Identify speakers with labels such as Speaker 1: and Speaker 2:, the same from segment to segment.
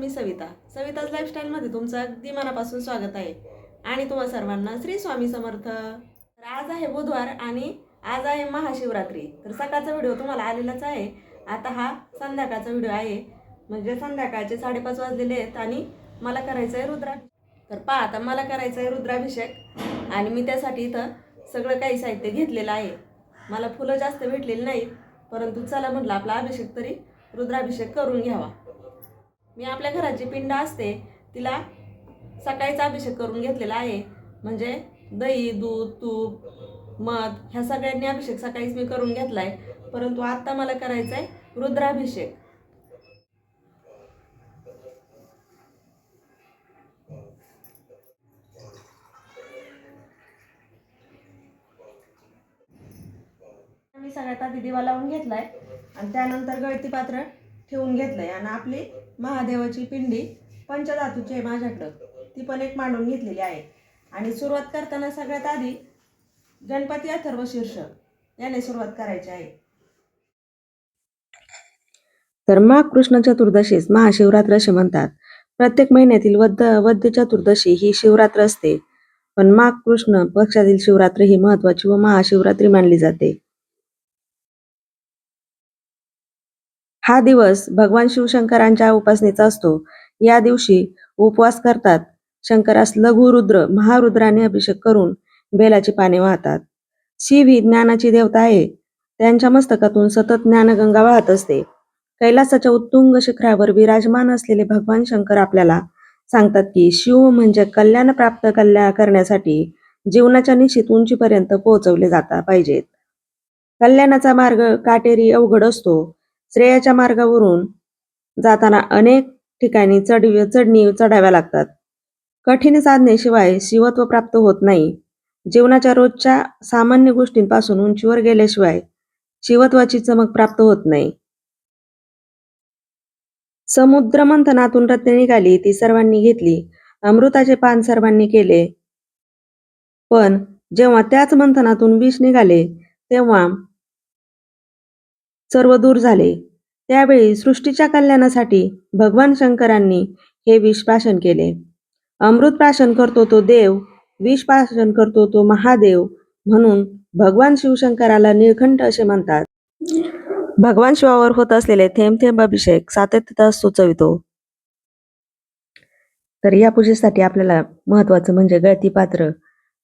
Speaker 1: मी सविता. सविताज लाईफस्टाईलमध्ये तुमचं अगदी मनापासून स्वागत आहे. आणि तुम्हा सर्वांना श्री स्वामी समर्थ. तर आज आहे बुधवार आणि आज आहे महाशिवरात्री. तर सकाळचा व्हिडिओ तुम्हाला आलेलाच आहे. आता हा संध्याकाळचा व्हिडिओ आहे. म्हणजे संध्याकाळचे साडेपाच वाजलेले आहेत आणि मला करायचं आहे रुद्रा तर पहा आता मला करायचं आहे रुद्राभिषेक. आणि मी त्यासाठी इथं सगळं काही साहित्य घेतलेलं आहे. मला फुलं जास्त भेटलेली नाहीत परंतु चला म्हटलं आपला अभिषेक तरी रुद्राभिषेक करून घ्यावा. मी आपल्या घरात जी पिंड असते तिला सकाळीचा अभिषेक करून घेतलेला आहे. म्हणजे दही दूध तूप मध ह्या सगळ्यांनी अभिषेक सकाळीच मी करून घेतला आहे परंतु आत्ता मला करायचा आहे रुद्राभिषेक. मी सगळ्यात आधी दिवा लावून घेतलाय. आणि त्यानंतर गळती पात्र ठेवून घेतलंय. आणि आपली महादेवाची पिंडी पंचधातूची आहे माझ्याकडं. ती पण एक मांडून घेतलेली आहे. आणि सुरुवात करताना सगळ्यात आधी गणपती अथर्व शीर्ष याने सुरुवात करायची आहे. तर माघ कृष्ण चतुर्दशीस महाशिवरात्र असे म्हणतात. प्रत्येक महिन्यातील वद्ध वद्य चतुर्दशी ही शिवरात्र असते. पण माघ कृष्ण पक्षातील शिवरात्र ही महत्वाची व महाशिवरात्री मानली जाते. हा दिवस भगवान शिवशंकरांच्या उपासनेचा असतो. या दिवशी उपवास करतात. शंकरास लघुरुद्र महारुद्राने अभिषेक करून बेलाची पाने वाहतात. शिव ही ज्ञानाची देवता आहे. त्यांच्या मस्तकातून सतत ज्ञानगंगा वाहत असते. कैलासाच्या उत्तुंग शिखरावर विराजमान असलेले भगवान शंकर आपल्याला सांगतात की शिव म्हणजे कल्याण प्राप्त कल्याण करण्यासाठी जीवनाच्या निश्चित उंचीपर्यंत पोहोचवले जाता पाहिजेत. कल्याणाचा मार्ग काटेरी अवघड असतो. श्रेयाच्या मार्गावरून जाताना अनेक ठिकाणी चढ चढणी चढाव्या लागतात. कठीण साधनेशिवाय शिवत्व प्राप्त होत नाही. जीवनाच्या रोजच्या सामान्य गोष्टींपासून उंचीवर गेल्याशिवाय शिवत्वाची चमक प्राप्त होत नाही. समुद्र मंथनातून रत्ने निघाली ती सर्वांनी घेतली. अमृताचे पान सर्वांनी केले. पण जेव्हा त्याच मंथनातून विष निघाले तेव्हा सर्व दूर झाले. त्यावेळी सृष्टीच्या कल्याणासाठी भगवान शंकरांनी हे विष केले. अमृत प्राशन करतो तो देव विषपाशन करतो तो महादेव म्हणून भगवान शिवशंकराला निळखंठ असे म्हणतात. भगवान शिवावर होत असलेले थेंब थेंब अभिषेक सातत्यता सुचवितो. तर या पूजेसाठी आपल्याला महत्वाचं म्हणजे गळती पात्र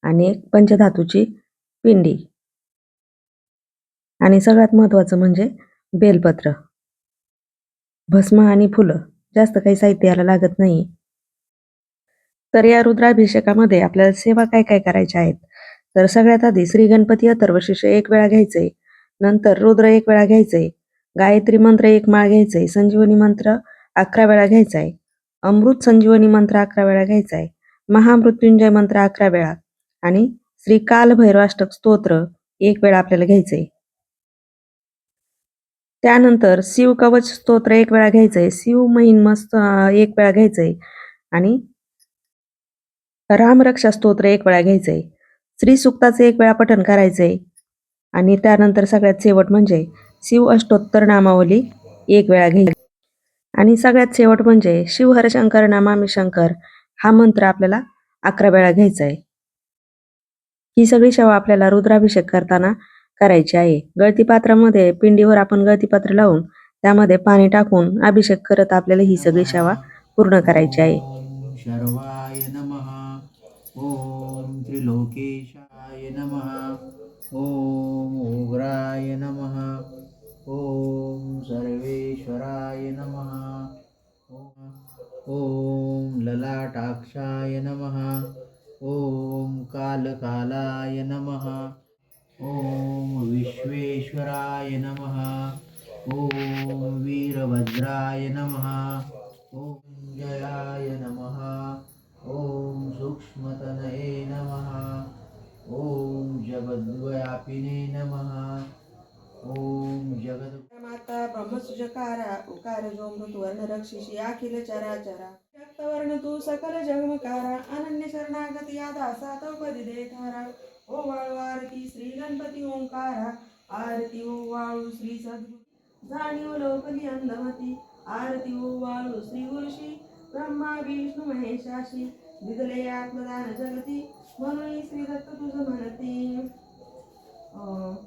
Speaker 1: आणि एक पंचधातूची पिंडी. आणि सगळ्यात महत्वाचं म्हणजे बेलपत्र. भस्म आणि फुलं जास्त काही साहित्य याला लागत नाही. तर या रुद्राभिषेकामध्ये आपल्याला सेवा काय काय करायच्या आहेत? तर सगळ्यात आधी श्री गणपती अथर्वशीर्ष एक वेळा घ्यायचे नंतर रुद्र एक वेळा घ्यायचंय गायत्री मंत्र एक माळ घ्यायचंय संजीवनी मंत्र अकरा वेळा घ्यायचाय अमृत संजीवनी मंत्र अकरा वेळा घ्यायचा आहे महामृत्युंजय मंत्र अकरा वेळा आणि श्री कालभैरवाष्टक स्तोत्र एक वेळा आपल्याला घ्यायचंय त्यानंतर शिव कवच स्तोत्र एक वेळा घ्यायचंय. शिव महिम एक वेळा घ्यायचंय. आणि रामरक्षा स्तोत्र एक वेळा घ्यायचंय. श्री सुक्ताचं एक वेळा पठण करायचंय. आणि त्यानंतर सगळ्यात शेवट म्हणजे शिव अष्टोत्तर नामावली एक वेळा घ्यायची. आणि सगळ्यात शेवट म्हणजे शिव हरशंकर नामामी शंकर हा मंत्र आपल्याला अकरा वेळा घ्यायचा आहे ही सगळी सेवा आपल्याला रुद्राभिषेक करताना करायची आहे. गळती पात्रामध्ये पिंडीवर आपण गळती पात्र लावून त्यामध्ये पाणी टाकून अभिषेक करत आपल्याला ही सगळी सेवा पूर्ण करायची आहे.
Speaker 2: ओम शर्वाय नमः. त्रिलोकेशाय नमः. उग्राय नमः. ॐ सर्वेश्वराय नमः. ॐ ललाटाक्षाय नमः. ओम कालकाला वीरभद्राय नमः। ॐ जयाय नमः। ॐ सूक्ष्मतनये नमः। ॐ जगद्वयापिने नमः। ॐ जगद्
Speaker 1: माता ब्रह्मसुजकारा उकार जो मृतवर्ण रक्षिषी अखिल चराचरा रक्तवर्ण तू सकल जगमकारा अनन्य शरणागत यादा सातव पदी देखारा ओ वाळू आरती श्री गणपती ओंकारा आरती ओ वाळू श्री सद्गुरु। जाणीव लोकली अंधमती आरती ओ वाळू श्री गुरुशी ब्रह्मा विष्णू महेशाशी दिदले आत्मदान जगती. म्हणून श्री दत्त तुझं म्हणती. आरती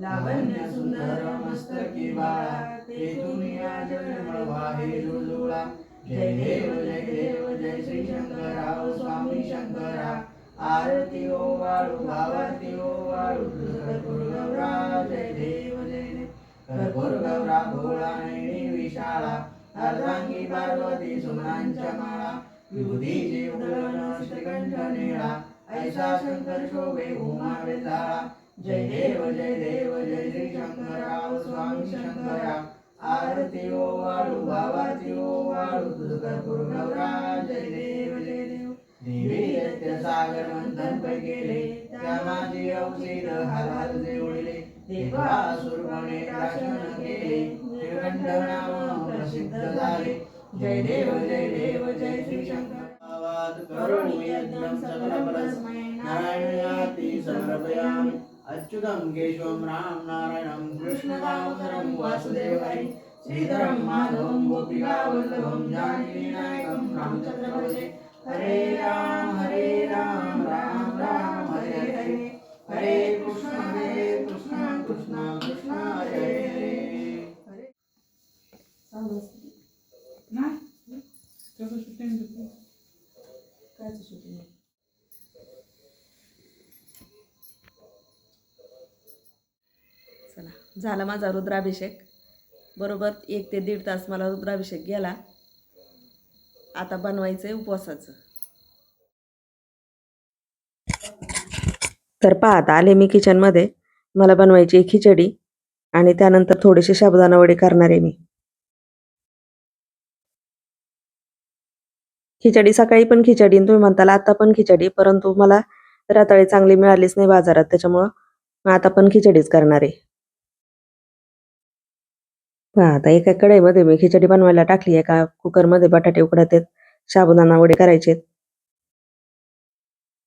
Speaker 1: लावण्य सुंदर मस्तकी बाळा ते दुनिया जन्म वाहे जुळजुळा जय देव जय देव जय श्री शंकरा स्वामी शंकरा. आरती ओ वाळू भावारती ओ वाळू कर्पूर गौरा जय देव जय देव. कर्पूर गौरा भोळा नैणी विशाळा अर्धांगी पार्वती सुमनांच्या माळा. विभूतीची उदळण श्रीकंठ निळा ऐसा शंकर शोभे उमा विधाळा जय देव जय देव जय श्री शंकरा स्वामी शंकरा. आरती ओ वाळू भावारती ओ वाळू तुझ कर्पूर जय देव जय देव. देवी सागर मंथन पै गेले त्या माझी अवसीर हाल हाल जे देवासुरपणे प्राशन केले श्रीखंड नाम प्रसिद्ध झाले. जय देव जय देव जय श्री शंकर. करुणी यज्ञं सकलफलस्मै नारायणयाति समर्पयामि. अच्युतं केशवं राम नारायणं कृष्णदामोदरं वासुदेव हरि श्रीधरं माधवं गोपिकावल्लभं जानकीनायकं रामचन्द्र भजे हरे राम हरे राम राम राम हरे हरे। हरे कृष्ण हरे कृष्ण कृष्ण कृष्ण हरे हरे।
Speaker 3: शूटिंग
Speaker 1: शूटिंग चला झाला माझा रुद्राभिषेक. बरोबर एक ते दीड तास मला रुद्राभिषेक गेला. आता बनवायचं आहे उपवासाचं. तर पाहता आले मी किचनमध्ये मला बनवायची खिचडी आणि त्यानंतर थोडीशी साबुदाणा करणार आहे मी. खिचडी सकाळी पण खिचडी आणि तुम्ही म्हणताल आता पण खिचडी परंतु मला रताळी चांगली मिळालीच नाही बाजारात त्याच्यामुळं मग आता पण खिचडीच करणार. आहे आता एका कढईमध्ये मी खिचडी बनवायला टाकली. एका कुकरमध्ये बटाटे उकडत आहेत साबुदाणा वडे करायचे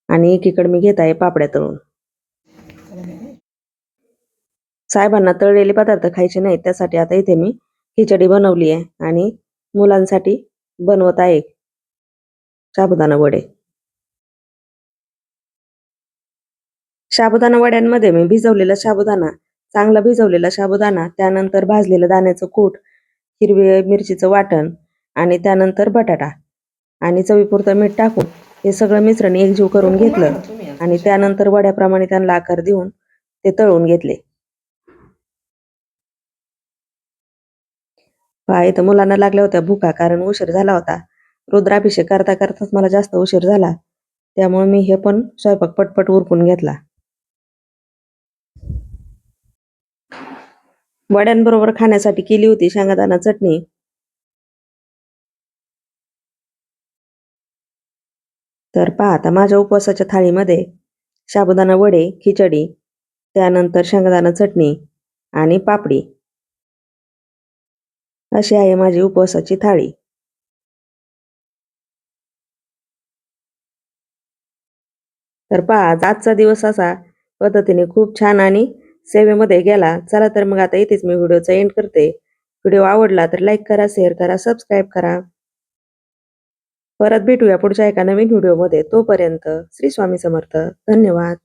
Speaker 1: आणि एकीकडे मी घेत आहे पापड्या तळून. साहेबांना तळलेले पदार्थ खायचे नाहीत त्यासाठी आता इथे मी खिचडी बनवली आहे आणि मुलांसाठी बनवत आहे साबुदाणा वडे. साबुदाणा वड्यांमध्ये मी भिजवलेला साबुदाणा चांगला भिजवलेला साबुदाणा त्यानंतर भाजलेलं दाण्याचं कूट हिरवी मिरचीचं वाटण आणि त्यानंतर बटाटा आणि चवीपुरतं मीठ टाकून हे सगळं मिश्रण एकजीव करून घेतलं आणि त्यानंतर वड्याप्रमाणे त्यांना आकार देऊन ते तळून घेतले. पाय तर मुलांना लागल्या होत्या भुका कारण उशीर झाला होता. रुद्राभिषेक करता करताच मला जास्त उशीर झाला. त्यामुळे मी हे पण स्वयंपाक पटपट उरकून घेतला. वड्यांबरोबर खाण्यासाठी केली होती शेंगादाणा चटणी. तर पहा आता माझ्या उपवासाच्या थाळीमध्ये साबुदाणा वडे खिचडी त्यानंतर शेंगदाणा चटणी आणि पापडी. अशी आहे माझी उपवासाची थाळी. तर पहा आजचा दिवस असा पद्धतीने खूप छान आणि सेवेमध्ये गेला चला तर मग आता इथेच मी व्हिडिओचा एंड करते. व्हिडिओ आवडला तर लाईक करा शेअर करा सबस्क्राईब करा. परत भेटूया पुढच्या एका नवीन व्हिडिओमध्ये. तोपर्यंत श्री स्वामी समर्थ. धन्यवाद.